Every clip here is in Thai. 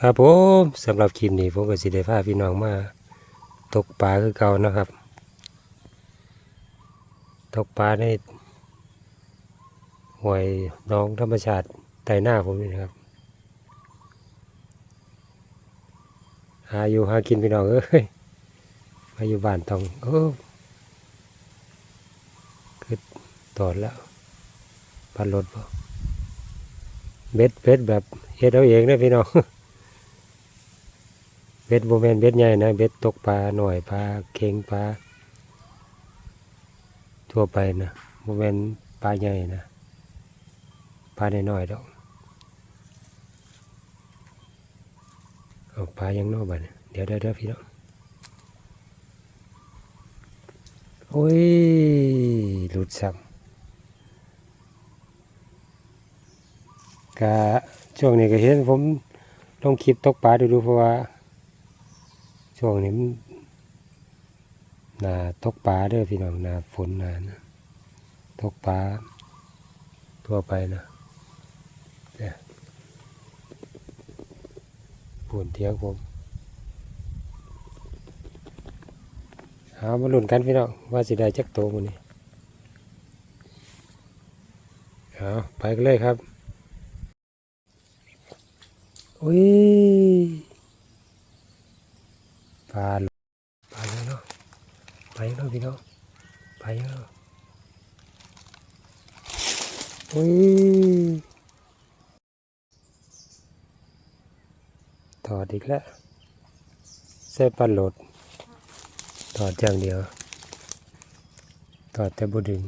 ครับผมสำหรับคลิปนี้ผมก็สิได้พาพี่น้องมา ตกปลาคือเก่านะครับ ตกปลาในห้วยน้องธรรมชาติใต้หน้าผมนี่ครับหาอยู่หากินพี่น้องเอ้ยมาอยู่บ้านต้องโอ้คือตอดแล้วพันรถบ่เบ็ดเบ็ดแบบเฮ็ดเอาเองนะพี่น้อง เบ็ดโบแมนเบ็ดใหญ่นะเบ็ดตกปลาหน่อยปลาเค็งปลาทั่วไปนะโบแมนปลาใหญ่นะปลาน้อยๆดอกเอาปลายังนอกบ้านเดี๋ยวเดี๋ยวเดี๋ยวพี่น้องโอ้ยหลุดซ้ำกะช่วงนี้ก็เห็นผมลงคลิปตกปลาดูดูเพราะว่า ช่วงนี้นาตกปลาเด้อพี่น้องนาฝนนานะตกปลาทั่วไปนะเนี่ยปุ่นเทียงผมเอามาลุ้นกันพี่น้องว่าสิได้จักโตมันนี้เอาไปกันเลยครับอุ้ย ปลาหลปลายังเนาะ ปลายังเนาะพี่น้องปลายังเนาะอุ้ยถอดอีกแล้วเส้ปลาโหลดถอดอย่างเดียวถอดแต่บดึง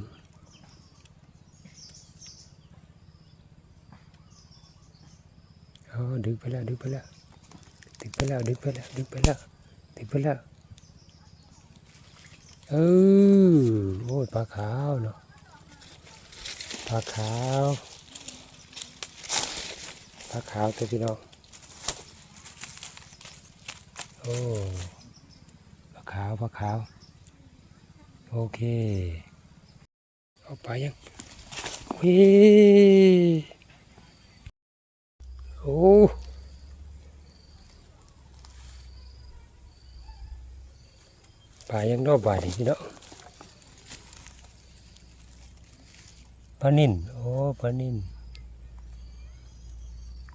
อ๋อดึงไปแล้วดึงไปแล้วดึงไปแล้วดึงไปแล้วดึงไปแล้วติดไปแล้ว เออโอ้ยปลาขาวเนาะปลาขาวปลาขาวตัวพี่น้องโอ้ปลาขาวปลาขาว โอเค เอาไปยังวิโอ้ ปลายังรอบบาดนี่พี่น้องปลานิ่นโอ้ปลานิ่น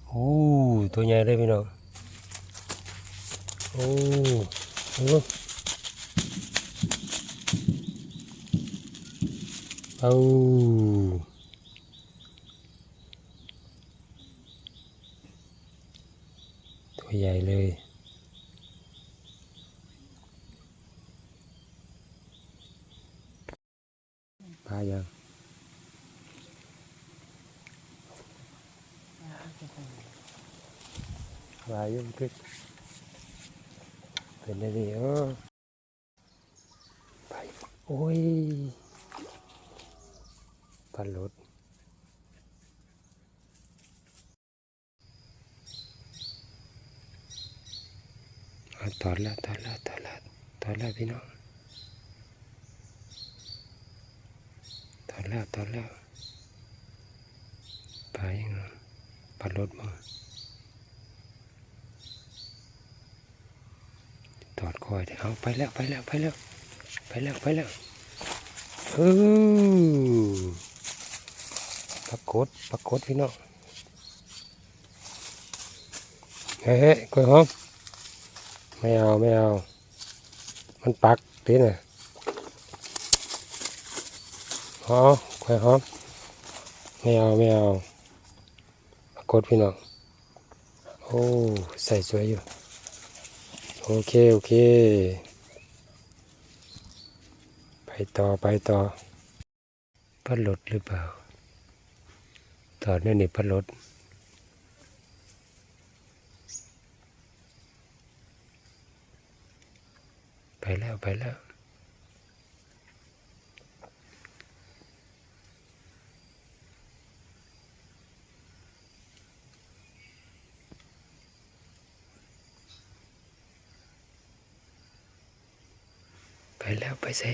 โอ้ตัวใหญ่เลยพี่น้องโอ้โอ้เอาตัวใหญ่เลย ปลายัง ปลายุ่งขึ้นเป็นอะไรเออไปโอ้ยปลาหลดเอาตอดล้วตอดล้วตอดล้วตอดล้วพี่น้องตอนแล้วตอนแล้วไปยังไง ปัดรถมาตอดคอยเดี๋ยวเอาไปแล้วไปแล้วไปแล้ว ไปแล้วไปแล้วเออปรากฏปรากฏพี่น้องเฮ้ยกล้วยหอมไม่เอาไม่เอา มันปักตีน่ะหอมควยหอมไม่เอาไม่เอา กฏพี่น้อง โอ้ใส่สวยอยู่ โอเค โอเค ไปต่อไปต่อพัดลดหรือเปล่า ต่อเนื่องนี่พัดลดไปแล้ว ไปแล้ว แล้วไปเซ่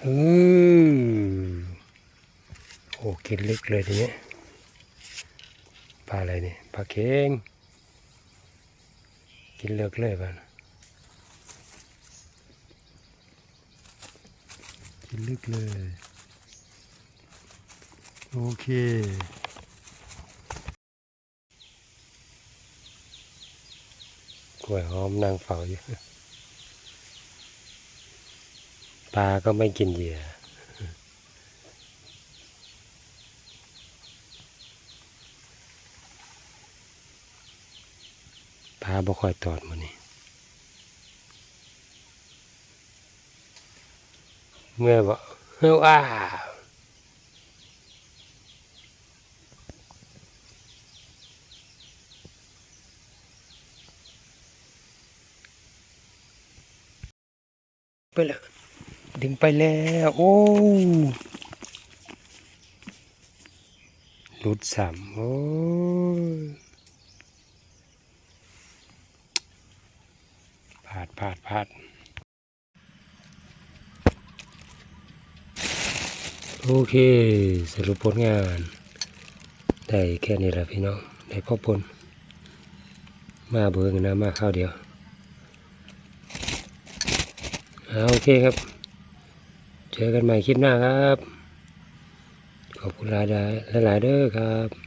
โอ้โหกินลึกเลยทีเนี้ยาอะไรนี่ปลาเค็งกินเลือกเลยบ้านกินลึกเลย โอเคกล้วยหอมนางเฝ้าอยู่ปลาก็ไม่กินเหยื่อ ปลาบ่ค่อยตอดมันนี่เมื่อบ่เฮ้ยว้าไปแล้วดึงไปแล้ว โอ้หลุดสามโอ้ย พาดพาดโอเคสรุปผลงาน ได้แค่นี้แหละพี่น้อง ได้พ่อปนมาเบิ่งนะมาข้าวเดียวเอาโอเคครับ เจอกันใหม่คลิปหน้าครับ ขอบคุณหลายๆหลายเด้อครับ